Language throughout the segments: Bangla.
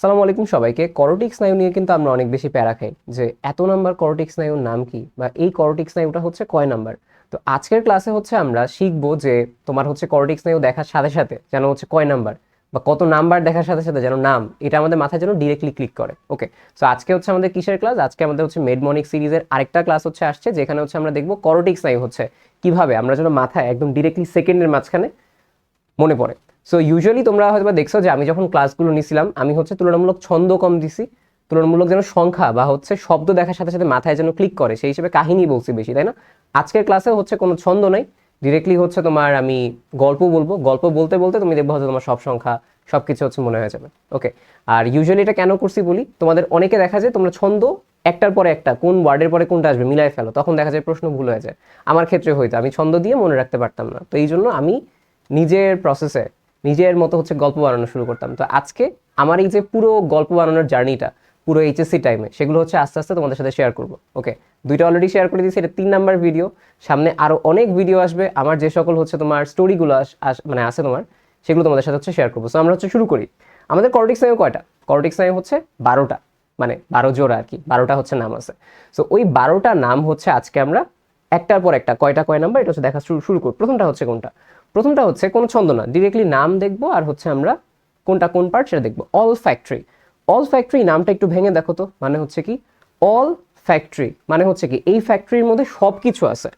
সালামু আলাইকুম সবাইকে। করোটিক স্নায়ু নিয়ে কিন্তু আমরা অনেক বেশি প্যারা খাই। যে এত নাম্বার করোটিক স্নায়ুর নাম কি? বা এই করোটিক স্নায়ুটা হচ্ছে কয় নাম্বার? তো আজকের ক্লাসে হচ্ছে আমরা শিখব যে তোমার হচ্ছে করোটিক স্নায়ু দেখার সাথে সাথে যেন হচ্ছে কয় নাম্বার? বা কত নাম্বার দেখার সাথে সাথে যেন নাম, এটা আমাদের মাথায় যেন ডিরেক্টলি ক্লিক করে। ওকে সো আজকে হচ্ছে আমাদের কিসের ক্লাস আজকে আমাদের হচ্ছে মেডমনিক সিরিজের আরেকটা ক্লাস হচ্ছে আসছে, যেখানে হচ্ছে আমরা দেখব করোটিক স্নায়ু হচ্ছে কীভাবে আমরা যেন মাথায় একদম ডিরেক্টলি সেকেন্ডের মাঝখানে মনে পড়ে। সো ইউজুয়ালি তোমরা হয়তো দেখছ যে আমি যখন ক্লাসগুলো নিছিলাম, আমি হচ্ছে তুলনামূলক ছন্দ কম দিছি। তুলনামূলক যেন সংখ্যা বা হচ্ছে শব্দ দেখার সাথে সাথে মাথায় যেন ক্লিক করে, সেই হিসেবে কাহিনী বলছি বেশি, তাই না? আজকের ক্লাসে হচ্ছে কোনো ছন্দ নাই। ডিরেক্টলি হচ্ছে তোমার আমি গল্প বলব। গল্প বলতে বলতে তুমি দেখব হয়তো তোমার সব সংখ্যা সব কিছু হচ্ছে মনে হয়ে যাবে। ওকে আর ইউজুয়ালি এটা কেন করছি বলি? তোমাদের অনেকে দেখা যায় তোমরা ছন্দ একটার পরে একটা, কোন ওয়ার্ডের পরে কোনটা আসবে মিলাই ফেলো, তখন দেখা যায় প্রশ্ন ভুল হয়ে যায়। আমার ক্ষেত্রে হয়তো, আমি ছন্দ দিয়ে মনে রাখতে পারতাম না। তো এই জন্য আমি নিজের প্রসেসে নিজের মতো হচ্ছে গল্প বানানো শুরু করতাম। তো আজকে আমার এই যে পুরো গল্প বানানোর জার্নিটা, পুরো এইচএসসি টাইমে সেগুলো হচ্ছে আস্তে আস্তে তোমাদের সাথে শেয়ার করব। ওকে দুইটা অলরেডি শেয়ার করে দিয়েছি, এটা তিন নাম্বার ভিডিও সামনে আরও অনেক ভিডিও আসবে। আমার যে সকল হচ্ছে তোমার স্টোরিগুলো আস মানে আছে তোমার, সেগুলো তোমাদের সাথে হচ্ছে শেয়ার করব। সো আমরা হচ্ছে শুরু করি। আমাদের করটিক স্নায়ু কয়টা? করটিক স্নায়ু হচ্ছে বারোটা। মানে বারো জোড়া আর কি, বারোটা হচ্ছে নাম আছে। সো ওই বারোটা নাম হচ্ছে আজকে আমরা একটার পর একটা, কয়টা, কয় নাম্বার এটা হচ্ছে দেখা শুরু শুরু করব প্রথমটা হচ্ছে কোনটা? প্রথমটা হচ্ছে কোনো ছন্দ না ডিরেক্টলি নাম দেখব আর হচ্ছে আমরা কোনটা কোন পার্ট সেটা দেখব। অল ফ্যাক্টরি অল ফ্যাক্টরি নামটা একটু ভেঙে দেখো তো মানে হচ্ছে কি? অল ফ্যাক্টরি মানে হচ্ছে কি? এই ফ্যাক্টরির মধ্যে সব কিছু আছে।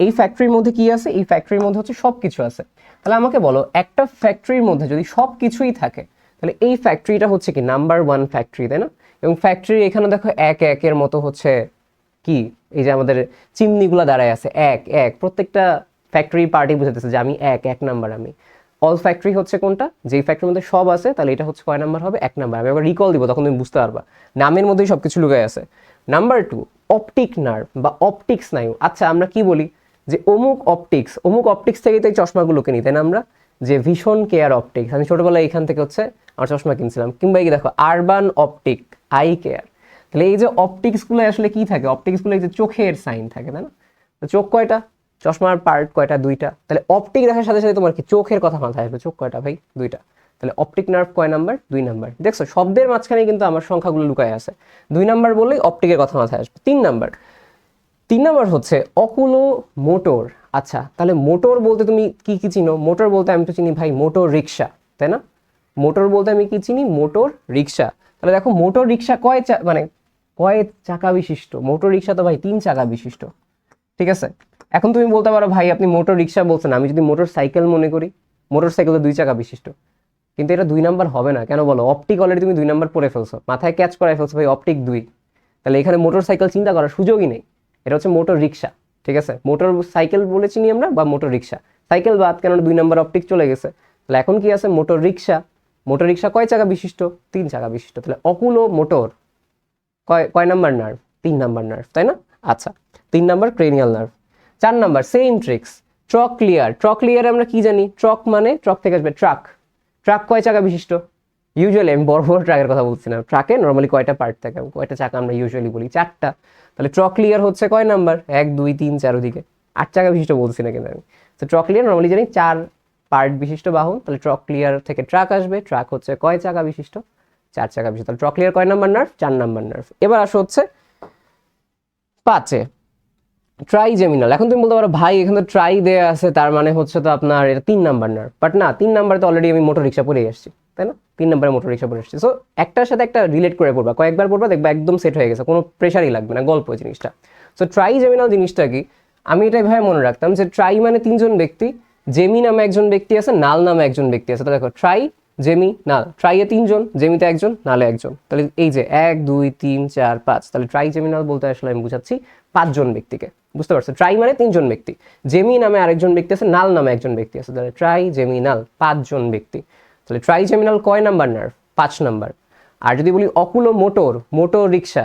এই ফ্যাক্টরির মধ্যে কি আছে? এই ফ্যাক্টরির মধ্যে হচ্ছে সব কিছু আছে। তাহলে আমাকে বলো, একটা ফ্যাক্টরির মধ্যে যদি সব কিছুই থাকে, তাহলে এই ফ্যাক্টরিটা হচ্ছে কি নাম্বার ওয়ান ফ্যাক্টরি তাই না? এবং ফ্যাক্টরি এখানে দেখো এক একের মতো হচ্ছে কি? এই যে আমাদের চিমনিগুলো দাঁড়ায় আছে, এক এক। প্রত্যেকটা ফ্যাক্টরি পার্টি বুঝাতেছে যে আমি এক এক নাম্বার আমি। অল ফ্যাক্টরি হচ্ছে কোনটা? যেই ফ্যাক্টরির মধ্যে সব আছে, তাহলে এটা হচ্ছে কয় নাম্বার হবে? এক নাম্বার আমি আবার রিকল দিব, তখন তুমি বুঝতে পারবা। নামের মধ্যেই সব কিছু লুকায় আছে। নাম্বার টু অপটিক নার্ভ বা অপটিক স্নায়ু। আচ্ছা আমরা কি বলি? যে অমুক অপটিক্স অমুক অপটিক্স থেকেই তো এই চশমাগুলোকে নিই তাই না আমরা? যে ভীষণ কেয়ার অপটিক্স আমি ছোটবেলায় এখান থেকে হচ্ছে আমার চশমা কিনছিলাম। কিংবা এই দেখো আরবান অপটিক আই কেয়ার তাহলে এই যে অপটিক্সগুলো আসলে কি থাকে? অপটিক্সগুলো এই যে চোখের সাইন থাকে, তাই না? চোখ কয়টা? চশমার পার্ট কয়টা? দুইটা। তাহলে অপটিক দেখার সাথে সাথে তোমার কি? চোখের কথা মাথায় আসবে। চোখ কয়টা ভাই? দুইটা। তাহলে অপটিক নার্ভ কয় নাম্বার দুই নাম্বার দেখছ, শব্দের মাঝখানে কিন্তু আমার সংখ্যাগুলো লুকায় আছে। দুই নাম্বার বললেই অপটিকের কথা মাথায় আসবে। তিন নাম্বার তিন নাম্বার হচ্ছে অকুলো মোটর আচ্ছা তাহলে মোটর বলতে তুমি কি কি চিনো? মোটর বলতে আমি তো চিনি ভাই মোটর রিক্সা তাই না? মোটর বলতে আমি কি চিনি? মোটর রিক্সা তাহলে দেখো মোটর রিক্সা কয় মানে কয় চাকা বিশিষ্ট? মোটর রিক্সা তো ভাই তিন চাকা বিশিষ্ট। ঠিক আছে? এখন তুমি বলতে পারো, ভাই, আপনি মোটর রিক্সা বলছেন, আমি যদি মোটর সাইকেল মনে করি, মোটর সাইকেল দুই চাকা বিশিষ্ট। কিন্তু এটা দুই নাম্বার হবে না, কেন বলো? অপটিক অলরেডি তুমি দুই নাম্বার পরে ফেলছো, মাথায় ক্যাচ করায় ফেলছো, ভাই অপটিক দুই। তাহলে এখানে মোটর সাইকেল চিন্তা করার সুযোগই নেই। এটা হচ্ছে মোটর রিক্সা, ঠিক আছে? মোটর সাইকেল বলে চিনি আমরা বা মোটর রিক্সা? সাইকেল বাদ কেন দুই নাম্বার অপটিক চলে গেছে। তাহলে এখন কি আছে? মোটর রিক্সা। মোটর রিক্সা কয় চাকা বিশিষ্ট? তিন চাকা বিশিষ্ট। তাহলে অকুলো মোটর কয় কয় নাম্বার নার্ভ তিন নাম্বার নার্ভ তাই না? আচ্ছা তিন নাম্বার ক্রেনিয়াল নার্ভ চার number same tricks trochlear trochlear আমরা কি জানি? ট্রক মানে ট্রক থেকে আসবে ট্রাক ট্রাক কয় চাকা বিশিষ্ট? ইউজুয়ালি আমি বড় বড় ট্রাকের কথা বলছি না। ট্রাকে নর্মালি কয়টা পার্ট থাকে? কয়টা চাকা আমরা ইউজুয়ালি বলি? চারটা। তাহলে ট্রক ক্লিয়ার হচ্ছে কয় নাম্বার? এক, দুই, তিন, চার ওদিকে। আট চাকা বিশিষ্ট বলছি না কিন্তু আমি। তো ট্রক ক্লিয়ার নর্মালি জানি চার পার্ট বিশিষ্ট বাহন। তাহলে ট্রক ক্লিয়ার থেকে ট্রাক আসবে। ট্রাক হচ্ছে কয় চাকা বিশিষ্ট? চার চাকা বিশিষ্ট। তাহলে ট্রক ক্লিয়ার কয় নাম্বার নার্ভ চার নাম্বার নার্ভ এবার আসো হচ্ছে পাঁচে। ট্রাইজেমিনাল এখন তুমি বলতে পারো, ভাই, এখানে তো ট্রাই দেয়া আছে, তার মানে হচ্ছে তো আপনার এটা তিন নাম্বার নার্ভ বাট না, তিন নাম্বারে তো অলরেডি আমি মোটর রিক্সা পড়ে আসছি, তাই না? তিন নাম্বারে মোটর রিক্সা পড়ে আসছি। সো একটার সাথে একটা রিলেট করে পড়বা কয়েকবার পড়বা দেখবা একদম সেট হয়ে গেছে, কোনো প্রেশারই লাগবে না, গল্প জিনিসটা। সো ট্রাইজেমিনাল জিনিসটা কি? আমি এটাই ভাবে মনে রাখতাম যে ট্রাই মানে তিনজন ব্যক্তি জেমি নামে একজন ব্যক্তি আছে নাল নামে একজন ব্যক্তি আছে। তো দেখো ট্রাই জেমি নাল ট্রাইয়ে তিনজন জেমিতে একজন নালে একজন। তাহলে এই যে এক, দুই, তিন, চার, পাঁচ, তাহলে ট্রাই জেমিনাল বলতে আসলে আমি বুঝাচ্ছি পাঁচজন ব্যক্তিকে। বুঝতে পারছ ট্রাই মানে তিনজন ব্যক্তি। জেমি নামে আরেকজন ব্যক্তি আছে নাল নামে একজন ব্যক্তি আছে। তাহলে ট্রাই জেমি নাল পাঁচজন ব্যক্তি। তাহলে ট্রাই জেমিনাল কয় নাম্বার নার্ভ পাঁচ নাম্বার। আর যদি বলি অকুলো মোটর মোটর রিক্সা,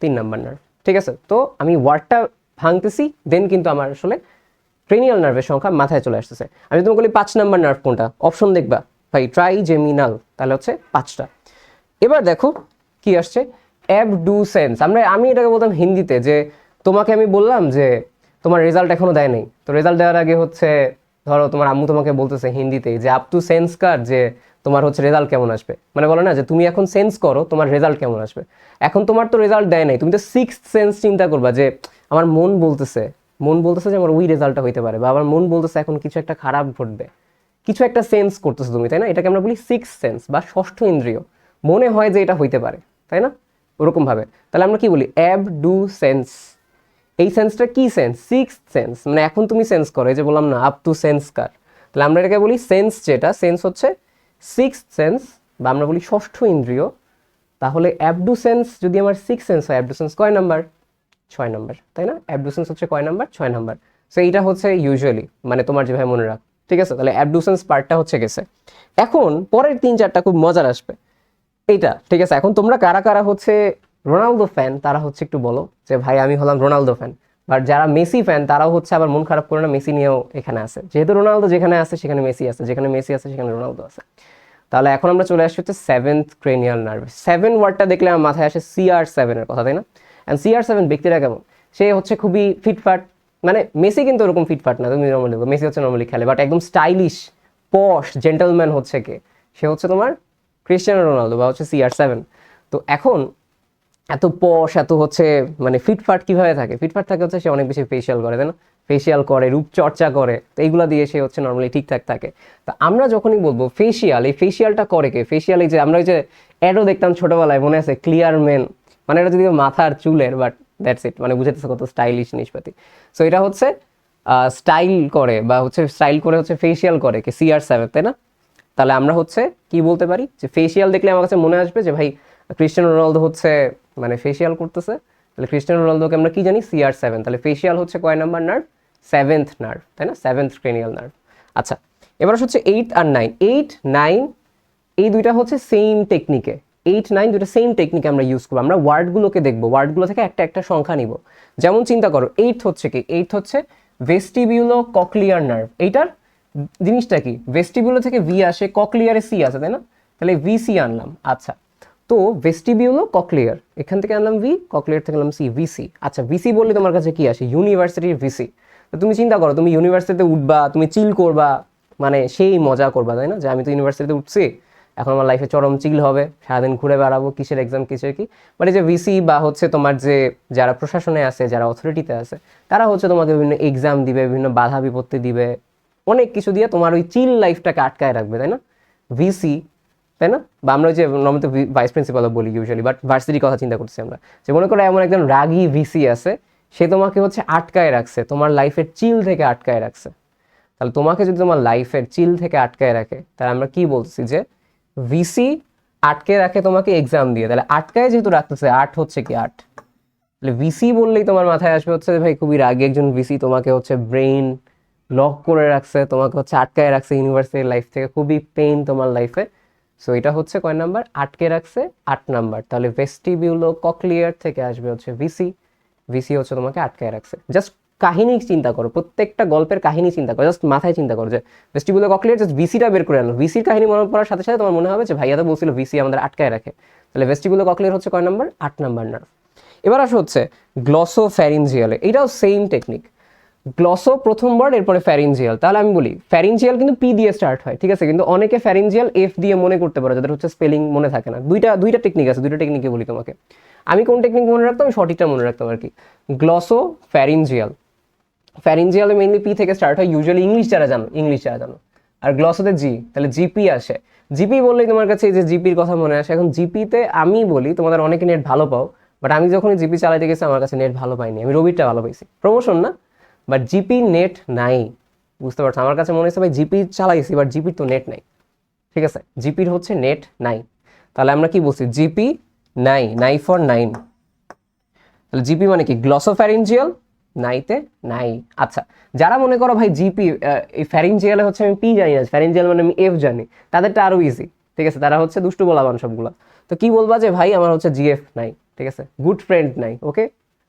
তিন নাম্বার নার্ভ ঠিক আছে? তো আমি ওয়ার্ডটা ভাঙতেছি দেন কিন্তু আমার আসলে ক্রেনিয়াল নার্ভের সংখ্যা মাথায় চলে আসতেছে। আমি তোমাকে বলি পাঁচ নাম্বার নার্ভ কোনটা? অপশন দেখবা। ভাই ট্রাই জেমিনাল তাহলে হচ্ছে পাঁচটা। এবার দেখো কি আসছে? অ্যাবডুসেন্স আমরা, আমি এটাকে বলতাম হিন্দিতে যে তোমাকে আমি বললাম যে তোমার রেজাল্ট এখনও দেয় নাই। তো রেজাল্ট দেওয়ার আগে হচ্ছে ধরো তোমার আম্মু তোমাকে বলতেছে হিন্দিতে যে আপ টু সেন্স কার যে তোমার হচ্ছে রেজাল্ট কেমন আসবে? মানে বলো না যে, তুমি এখন সেন্স করো তোমার রেজাল্ট কেমন আসবে? এখন তোমার তো রেজাল্ট দেয় নাই। তুমি তো সিক্স সেন্স চিন্তা করবা যে, আমার মন বলতেছে মন বলতেছে যে আমার ওই রেজাল্টটা হইতে পারে বা আমার মন বলতেছে এখন কিছু একটা খারাপ ঘটবে। কিছু একটা সেন্স করতেছো তুমি, তাই না? এটাকে আমরা বলি সিক্স সেন্স বা ষষ্ঠ ইন্দ্রিয়। মনে হয় যে এটা হইতে পারে, তাই না? ওরকম ভাবে তাহলে আমরা কি বলি? অ্যাব ডু সেন্স এই সেন্সটা কি সেন্স সিক্স সেন্স মানে এখন তুমি সেন্স করো, এই যে বললাম না আপ টু সেন্স কার? তাহলে আমরা এটাকে বলি সেন্স যেটা সেন্স হচ্ছে সিক্স সেন্স বা আমরা বলি ষষ্ঠ ইন্দ্রিয়। তাহলে অ্যাবডু সেন্স যদি আমার সিক্স সেন্স হয় অ্যাবডু সেন্স কয় নাম্বার ছয় নাম্বার তাই না? অ্যাবডু সেন্স হচ্ছে কয় নাম্বার ছয় নাম্বার সো এইটা হচ্ছে ইউজুয়ালি মানে তোমার যেভাবে মনে রাখ, ঠিক আছে? তাহলে অ্যাবডুসেন্স পার্টটা হচ্ছে গেছে। এখন পরের তিন চারটা খুব মজার আসবে। এইটা, ঠিক আছে? এখন তোমরা কারা কারা হচ্ছে রোনালদো ফ্যান তারা হচ্ছে একটু বলো যে, ভাই, আমি হলাম রোনালদো ফ্যান বাট যারা মেসি ফ্যান তারাও হচ্ছে আবার মন খারাপ করে না মেসি নিয়েও এখানে আছে। যেহেতু রোনালদো যেখানে আছে, সেখানে মেসি আছে। যেখানে মেসি আছে, সেখানে রোনালদো আছে। তাহলে এখন আমরা চলে আসছি হচ্ছে সেভেন্থ ক্রেনিয়াল নার্ভ সেভেন ওয়ার্ডটা দেখলে আমার মাথায় আসে সিআর সেভেনের কথা, তাই না? অ্যান্ড সিআর সেভেন ব্যক্তিরা কেমন? সে হচ্ছে খুবই ফিটফাট মানে মেসি কিন্তু ওরকম ফিটফাট না, তুমি নর্মালি মেসি হচ্ছে নর্মালি খেলে বাট একদম স্টাইলিশ পশ জেন্টলম্যান হচ্ছে কে? সে হচ্ছে তোমার ক্রিস্টিয়ানো রোনালদো বা হচ্ছে সিআর সেভেন তো এখন এত পশ, এত হচ্ছে মানে ফিটফাট কীভাবে থাকে? ফিটফাট থাকে হচ্ছে সে অনেক বেশি ফেসিয়াল করে, তাই না? ফেসিয়াল করে, রূপচর্চা করে, তো এইগুলো দিয়ে সে হচ্ছে নর্মালি ঠিকঠাক থাকে। তা আমরা যখনই বলব ফেসিয়াল এই ফেসিয়ালটা করে কে? ফেসিয়াল এই যে, আমরা ওই যে অ্যাডও দেখতাম ছোটোবেলায়, মনে আছে? ক্লিয়ার মেন মানে এটা যদি মাথার চুলের বাট দ্যাটস ইট মানে বুঝাতেছে কত স্টাইলিশ নিষ্পাতি সো এটা হচ্ছে স্টাইল করে, বা হচ্ছে স্টাইল করে হচ্ছে ফেসিয়াল করে কি? সিআর সেভেন তাই না? তাহলে আমরা হচ্ছে কি বলতে পারি? যে ফেসিয়াল দেখলে আমার কাছে মনে আসবে যে ভাই ক্রিস্টিয়ানো রোনালদো হচ্ছে মানে ফেসিয়াল করতেছে। তাহলে ক্রিস্টিয়ানো রোনালদোকে আমরা কি জানি? সিআর সেভেন তাহলে ফেসিয়াল হচ্ছে কয় নাম্বার নার্ভ সেভেন্থ নার্ভ তাই না? সেভেন্থ ক্রেনিয়াল নার্ভ আচ্ছা এবার হচ্ছে এইট আর নাইন এইট নাইন এই দুইটা হচ্ছে সেম টেকনিকে এইট নাইন দুটো সেম টেকনিকে আমরা ইউজ করব। আমরা ওয়ার্ডগুলোকে দেখব। ওয়ার্ডগুলো থেকে একটা একটা সংখ্যা নিব। যেমন চিন্তা করো এইট হচ্ছে কি? এইট হচ্ছে ভেস্টিবিউলো ককলিয়ার নার্ভ এইটার জিনিসটা কি? ভেস্টিবিউলো থেকে ভি আসে ককলিয়ারে সি আছে, তাই না? তাহলে ভি সি আনলাম। আচ্ছা তো ভেস্টিবিউলো ককলিয়ার এখান থেকে আনলাম ভি ককলিয়ার থেকে আনলাম সি ভিসি আচ্ছা ভিসি বললে তোমার কাছে কি আসে? ইউনিভার্সিটির ভিসি তো তুমি চিন্তা করো, তুমি ইউনিভার্সিটিতে উঠবা, তুমি চিল করবা মানে সেই মজা করবা, তাই না? যে আমি তো ইউনিভার্সিটিতে উঠছি, এখন আমার লাইফে চরম চিল হবে, সারাদিন ঘুরে বেড়াবো, কিসের এক্সাম কিসের কি? বাট এই যে ভিসি বা হচ্ছে তোমার যে যারা প্রশাসনে আছে, যারা অথরিটিতে আছে, তারা হচ্ছে তোমাকে বিভিন্ন এক্সাম দিবে, বিভিন্ন বাধা বিপত্তি দিবে, অনেক কিছু দিয়ে তোমার ওই চিল লাইফটাকে আটকায় রাখবে, তাই না? ভিসি তাই না? বা আমরা যে নর্মাল ভাইস প্রিন্সিপালও বলি ইউজুয়ালি বাট ভার্সিটির কথা চিন্তা করছি আমরা। যে মনে করো এমন একজন রাগী ভিসি আছে, সে তোমাকে হচ্ছে আটকায় রাখছে, তোমার লাইফের চিল থেকে আটকায় রাখছে। তাহলে তোমাকে যদি তোমার লাইফের চিল থেকে আটকায় রাখে, তাহলে আমরা কি বলছি যে ভিসি আটকে রাখে তোমাকে এক্সাম দিয়ে। তাহলে আটকায় যেহেতু রাখতেছে, আট হচ্ছে কি আট? তাহলে ভিসি বললেই তোমার মাথায় আসবে হচ্ছে ভাই খুবই রাগী একজন ভিসি তোমাকে হচ্ছে ব্রেইন লক করে রাখছে, তোমাকে হচ্ছে আটকায় রাখছে ইউনিভার্সিটির লাইফ থেকে। খুবই পেইন তোমার লাইফে সো এটা হচ্ছে কয় নাম্বার? আটকে রাখছে আট নাম্বার। তাহলে ভেস্টিবিউলো ককলিয়ার থেকে আসবে হচ্ছে ভিসি ভিসি হচ্ছে তোমাকে আটকায় রাখছে। জাস্ট কাহিনী চিন্তা করো, প্রত্যেকটা গল্পের কাহিনী চিন্তা করো জাস্ট মাথায় চিন্তা করো যে ভেস্টিবিউলো ককলিয়ার জাস্ট ভিসিটা বের করে আনো ভিসির কাহিনী মনে পড়ার সাথে সাথে তোমার মনে হবে যে ভাইয়া তো বলছিল ভিসি আমাদের আটকায় রাখে। তাহলে ভেস্টিবিউলো ককলিয়ার হচ্ছে কয় নাম্বার? আট নাম্বার নার্ভ এবার আসো হচ্ছে গ্লসো ফ্যারিনজিয়ালে এটাও সেম টেকনিক গ্লসো প্রথম ওয়ার্ড এরপরে ফ্যারিনজিয়াল তাহলে আমি বলি ফ্যারিনজিয়াল কিন্তু পি দিয়ে স্টার্ট হয়, ঠিক আছে? কিন্তু অনেকে ফ্যারিনজিয়াল এফ দিয়ে মনে করতে পারে, যাদের হচ্ছে স্পেলিং মনে থাকে না। দুইটা দুইটা টেকনিক আছে, দুইটা টেকনিকে বলি তোমাকে। আমি কোন টেকনিক মনে রাখতাম? আমি সঠিকটা মনে রাখতাম আর কি। গ্লসো ফ্যারিনজিয়াল ফ্যারিনজিয়ালে মেইনলি পি থেকে স্টার্ট হয় ইউজুয়ালি ইংলিশ যারা জানো ইংলিশ যারা জানো। আর গ্লসোতে জি তাহলে জিপি আসে। জিপি বললেই তোমার কাছে এই যে জিপির কথা মনে আসে। এখন জিপিতে আমি বলি, তোমাদের অনেকে নেট ভালো পাও বাট আমি যখন জিপি চালাইতে গেছি, আমার কাছে নেট ভালো পাইনি। আমি রবিরটা ভালো পাইছি। প্রমোশন না? বাট জিপি নেট নাই। বুঝতে পারছ আমার কাছে মনে হচ্ছে ভাই জিপি চালাইছি বাট জিপির তো নেট নাই। ঠিক আছে? জিপির হচ্ছে নেট নাই। তাহলে আমরা কি বলছি? জিপি নাই নাই ফর নাইন তাহলে জিপি মানে কি? গ্লসোফ্যারিনজিয়াল নাইতে নাই। আচ্ছা যারা মনে করো ভাই জিপি এই ফ্যারিনজিয়ালে হচ্ছে আমি পি জানি না ফ্যারিনজিয়াল মানে আমি এফ জানি, তাদেরটা আরও ইজি ঠিক আছে? তারা হচ্ছে দুষ্টু বলাবান সবগুলো। তো কি বলবা যে ভাই আমার হচ্ছে জিএফ নাই, ঠিক আছে? গুড ফ্রেন্ড নাই ওকে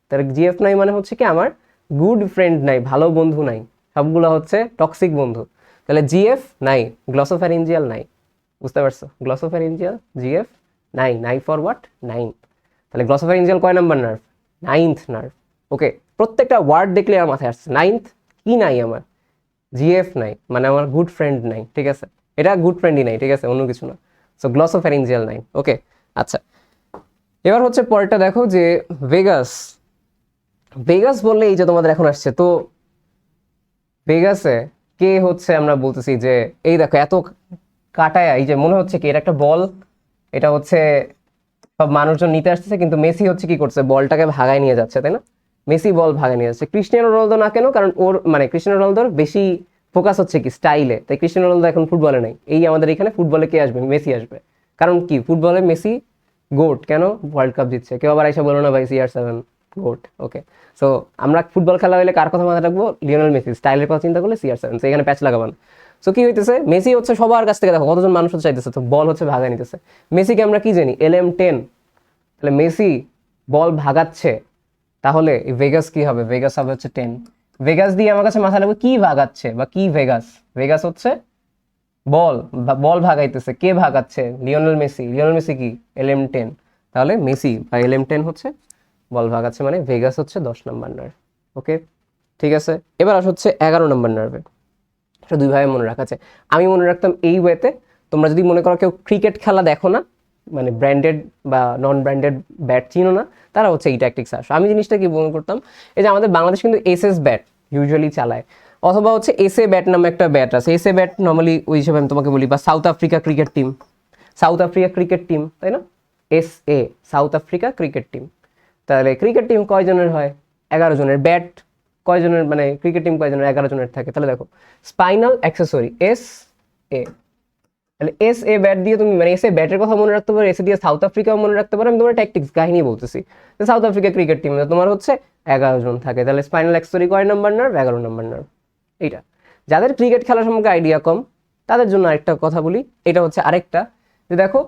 তাহলে জিএফ নাই মানে হচ্ছে কি? আমার গুড ফ্রেন্ড নাই, ভালো বন্ধু নাই, সবগুলো হচ্ছে টক্সিক বন্ধু। তাহলে জিএফ নাই গ্লসোফ্যারিনজিয়াল নাই। বুঝতে পারছ? গ্লসোফ্যারিনজিয়াল জিএফ নাই নাই ফর হোয়াট নাইন তাহলে গ্লসোফ্যারিনজিয়াল কয় number nerve ninth nerve okay প্রত্যেকটা ওয়ার্ড দেখলে আমার মাথায় আসছে নাইন্থ কি নাই আমার? জিএফ নাই মানে আমার গুড ফ্রেন্ড নাই, ঠিক আছে? এটা গুড ফ্রেন্ডই নাই, ঠিক আছে? অন্য কিছু না। সো গ্লসোফ্যারিঞ্জিয়াল নাই ওকে আচ্ছা। এবার হচ্ছে পরেরটা দেখো যে ভেগাস ভেগাস বললে এই যে তোমাদের এখন আসছে, তো ভেগাসে কে হচ্ছে আমরা বলতেছি যে, এই দেখো এত কাটায়, এই যে মনে হচ্ছে কি এটা একটা বল, এটা হচ্ছে সব মানুষজন নিতে আসতেছে, কিন্তু মেসি হচ্ছে কি করছে, বলটাকে ভাগায় নিয়ে যাচ্ছে, তাই না? মেসি বল ভাগায় নিয়ে যাচ্ছে। ক্রিস্টিয়ানো রোনালদো না কেন, কারণ ওর মানে ক্রিস্টিয়ানো রোনালদোর বেশি ফোকাস হচ্ছে কি স্টাইলে তাই ক্রিস্টিয়ানো রোনালদো এখন ফুটবলে নেই। এই আমাদের এখানে ফুটবলে কে আসবে? মেসি আসবে। কারণ কি? ফুটবলে মেসি গোট কেন? ওয়ার্ল্ড কাপ জিতছে। কেউ আবার এসে বলো না ভাই CR seven goat okay so আমরা ফুটবল খেলা হলে কার কথা মাথায় রাখব? Lionel Messi. স্টাইলের কথা চিন্তা করলে সিআর সেভেন এখানে প্যাচ লাগাবান। সো কি হইতেছে? মেসি হচ্ছে সবার কাছ থেকে দেখো, কতজন মানুষ হচ্ছে চাইতেছে? তো বল হচ্ছে ভাগায় নিতেছে। মেসিকে আমরা কি জানি? এল এম টেন তাহলে মেসি বল ভাগাচ্ছে। তাহলে ভেগাস কি হবে? ভেগাস হবে হচ্ছে টেন ভেগাস দিয়ে আমার কাছে মাথা লাগবে কি ভাগাচ্ছে বা কি ভেগাস ভেগাস হচ্ছে বল। বল ভাগাইতেছে। কে ভাগাচ্ছে? Lionel Messi. লিওনেল মেসি কি? এল এম টেন তাহলে মেসি। বা এল এম টেন হচ্ছে বল আছে মানে ভেগাস হচ্ছে দশ নম্বর নার্ভ ওকে ঠিক আছে? এবার আস হচ্ছে এগারো নম্বর নার্ভে এটা দুইভাবে মনে রাখা আছে। আমি মনে রাখতাম এই ওয়েতে তোমরা যদি মনে করো কেউ ক্রিকেট খেলা দেখো না মানে ব্র্যান্ডেড বা নন ব্র্যান্ডেড ব্যাট চিনো না, তারা হচ্ছে এই ট্যাকটিক্স আসো। আমি জিনিসটা কি মনে করতাম? এই যে আমাদের বাংলাদেশ কিন্তু এস এস ব্যাট ইউজুয়ালি চালায়। অথবা হচ্ছে এস এ ব্যাট নামে একটা ব্যাট আছে। এস এ ব্যাট নর্মালি ওই হিসেবে আমি তোমাকে বলি, বা South Africa cricket team South Africa cricket team তাই না? S A South Africa cricket team তাহলে ক্রিকেট টিম কয়জনের হয়? এগারো জনের। ব্যাট কয়জনের মানে ক্রিকেট টিম কয়জনের? এগারো জনের থাকে। তাহলে দেখো স্পাইনাল অ্যাক্সেসরি এস এ তাহলে এস এ ব্যাট দিয়ে তুমি মানে এস এ ব্যাটের কথা মনে রাখতে পারো এস এ দিয়ে সাউথ আফ্রিকাও মনে রাখতে পারো। আমি তোমার ট্যাকটিক্স কাহিনী বলতেছি। সাউথ আফ্রিকা ক্রিকেট টিমে তোমার হচ্ছে এগারো জন থাকে। তাহলে স্পাইনাল অ্যাক্সেসরি কয় নাম্বার নার্ভ এগারো নাম্বার নার্ভ এইটা। যাদের ক্রিকেট খেলা সম্পর্কে আইডিয়া কম, তাদের জন্য আরেকটা কথা বলি। এটা হচ্ছে আরেকটা। যে দেখো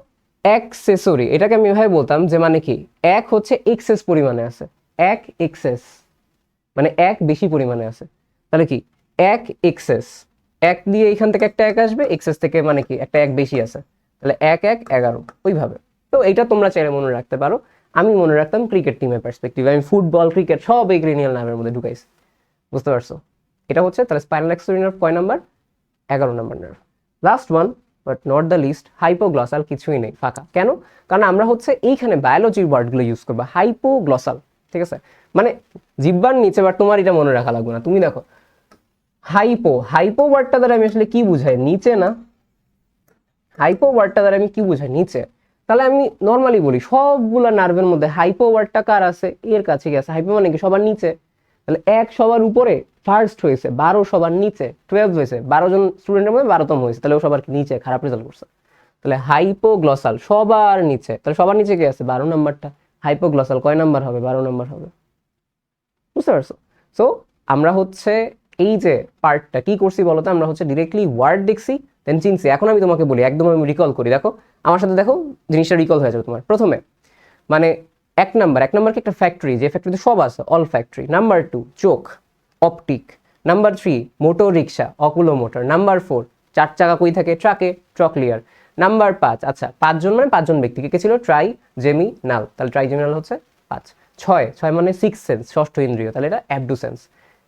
অ্যাক্সেসরি, এটাকে আমি এভাবে বলতাম যে মানে কি? এক হচ্ছে এক্সেস পরিমাণে আছে। এক এক্সেস মানে এক বেশি পরিমাণে আছে। তাহলে কি? এক এক্সেস, এক দিয়ে এখান থেকে একটা এক আসবে, এক্সেস থেকে মানে কি? একটা এক বেশি আছে। তাহলে এক এক, এগারো, ওইভাবে। তো এইটা তোমরা চাইলে মনে রাখতে পারো। আমি মনে রাখতাম ক্রিকেট টিমের পার্সপেক্টিভ আমি ফুটবল, ক্রিকেট সব এই গ্রেনিয়াল নামের মধ্যে ঢুকাইছি। বুঝতে পারছ? এটা হচ্ছে তাহলে স্পাইনাল এক্সোরি নার্ভ কয় নাম্বার এগারো number nerve last one but not the least hypoglossal কিছুই নেই, ফাঁকা। কেন? কারণ আমরা হচ্ছে এইখানে বায়োলজির ওয়ার্ডগুলো ইউজ করব হাইপোগ্লসাল ঠিক আছে? মানে জিব্বার নিচে বাট তোমার এটা মনে রাখা লাগবে না, তুমি দেখো। হাইপো হাইপো ওয়ার্ডটা দ্বারা আমি আসলে কি বুঝাই? নিচে না? হাইপো ওয়ার্ডটা দ্বারা আমি কি বুঝাই? নিচে। তাহলে আমি নর্মালি বলি, সবগুলা নার্ভের মধ্যে হাইপো ওয়ার্ডটা কার আছে? এর কাছে গেছে। হাইপো মানে কি? সবার নিচে। তাহলে এক সবার উপরে ফার্স্ট হয়েছে, বারো সবার নিচে টুয়েলভ হয়েছে, বারো জন স্টুডেন্টের মধ্যে বারোতম হয়েছে, তাহলে ও সবার নিচে খারাপ রেজাল্ট করছে। তাহলে হাইপোগ্লসাল সবার নিচে, তাহলে সবার নিচে কি আছে? বারো নাম্বারটা। হাইপোগ্লসাল কয় নাম্বার হবে? বারো নাম্বার হবে। বুঝতে পারছ? সো আমরা হচ্ছে এই যে পার্টটা কি করছি বলতো আমরা হচ্ছে ডিরেক্টলি ওয়ার্ড দেখছি দেন চিনছি। এখন আমি তোমাকে বলি, একদম আমি রিকল করি। দেখো, আমার সাথে দেখো, জিনিসটা রিকল হয়ে যাবে তোমার। প্রথমে মানে এক নাম্বার এক নাম্বার কি একটা ফ্যাক্টরি যে ফ্যাক্টরিতে সব আছে অল ফ্যাক্টরি নাম্বার টু চোখ। Optic. Number three, motor rickshaw, oculomotor. Number four, চার চাকা কই থাকে? ট্রাকে ট্রকলিয়ার নাম্বার পাঁচ আচ্ছা পাঁচজন মানে পাঁচজন ব্যক্তি কে ছিল? Trigeminal. তাহলে ট্রাই, জেমি, নাল হচ্ছে পাঁচ। ছয় ছয় মানে সিক্স সেন্স ষষ্ঠ ইন্দ্রিয়। তাহলে এটা অ্যাবডু সেন্স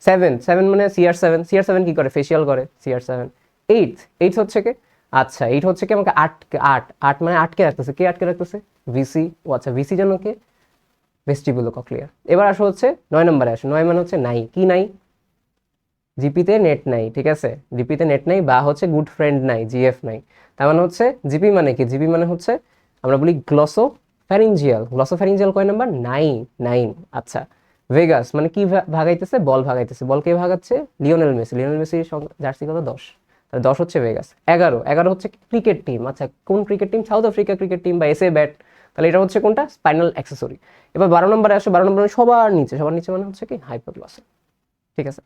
সেভেন সেভেন মানে সিআর সেভেন সিআর সেভেন কি করে? ফেসিয়াল করে সিআর সেভেন এইট এইট হচ্ছে কি? আচ্ছা এইট হচ্ছে কি? আমাকে আট আট আট মানে আটকে রাখতেছে। কে আটকে রাখতেছে? ভিসি ও আচ্ছা ভিসি যেন কে? ভেস্টিবুলো কক্লিয়ার এবার আসো হচ্ছে নয় নম্বরে, আসো। নয় মানে হচ্ছে নাই। কি নাই? জিপিতে নেট নাই, ঠিক আছে? জিপিতে নেট নাই বা হচ্ছে গুড ফ্রেন্ড নাই জিএফ নাই। তার মানে হচ্ছে জিপি মানে কি? জিপি মানে হচ্ছে আমরা বলি গ্লসো ফ্যারিঞ্জিয়াল গ্লসো ফ্যারিঞ্জিয়াল কয় নাম্বার? নাইন নাইন আচ্ছা ভেগাস মানে কি ভাগাইতেছে? বল ভাগাইতেছে। বল কে ভাগাচ্ছে? লিওনেল মেসি লিওনেল মেসির জার্সি কত? দশ। তাহলে দশ হচ্ছে ভেগাস এগারো। এগারো হচ্ছে ক্রিকেট টিম আচ্ছা কোন cricket team South Africa cricket team বা এসএ ব্যাট তাহলে এটা হচ্ছে কোনটা? স্পাইনাল অ্যাক্সেসরি এবার বারো নম্বরে আসে। বারো নম্বরে সবার নিচে। সবার নিচে মানে হচ্ছে কি? হাইপোগ্লসল ঠিক আছে?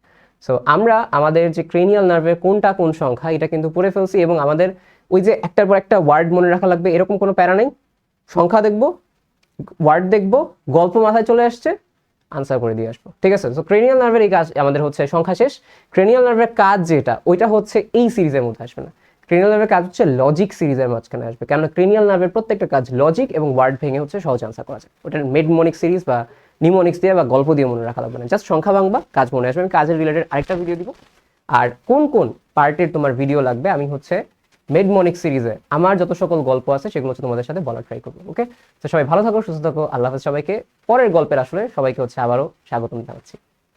সো আমরা আমাদের যে ক্রেনিয়াল নার্ভের কোনটা কোন সংখ্যা, এটা কিন্তু পড়ে ফেলছি এবং আমাদের ওই যে একটার পর একটা ওয়ার্ড মনে রাখা লাগবে, এরকম কোনো প্যারা নেই। সংখ্যা দেখব ওয়ার্ড দেখব, গল্প মাথায় চলে আসছে আনসার করে দিয়ে আসব। ঠিক আছে? তো ক্রেনিয়াল নার্ভের এই কাজ আমাদের হচ্ছে সংখ্যা শেষ। ক্রেনিয়াল নার্ভের কাজ যেটা, ওইটা হচ্ছে এই সিরিজের মধ্যে আসবে না। ক্রেনিয়াল নার্ভের কাজ হচ্ছে লজিক সিরিজের মাঝখানে আসবে। কেননা ক্রেনিয়াল নার্ভের প্রত্যেকটা কাজ লজিক এবং ওয়ার্ড ভেঙে হচ্ছে সহজ আনসার করা যায়। ওটা মেডমনিক সিরিজ বা নিমোনিক্স দিয়ে বা গল্প দিয়ে মনে রাখা লাগবে না। জাস্ট সংখ্যা ভাঙবা, কাজ মনে আসবে। আমি কাজের রিলেটেড আরেকটা ভিডিও দিব। আর কোন কোন পার্টের তোমার ভিডিও লাগবে, আমি হচ্ছে মেডমনিক সিরিজে আমার যত সকল গল্প আছে, সেগুলো হচ্ছে তোমাদের সাথে বলার ট্রাই করব ওকে তো সবাই ভালো থাকো, সুস্থ থাকো, আল্লাহ হাফেজ সবাইকে। পরের গল্পের আসলে সবাইকে হচ্ছে আবারও স্বাগতম জানাচ্ছি।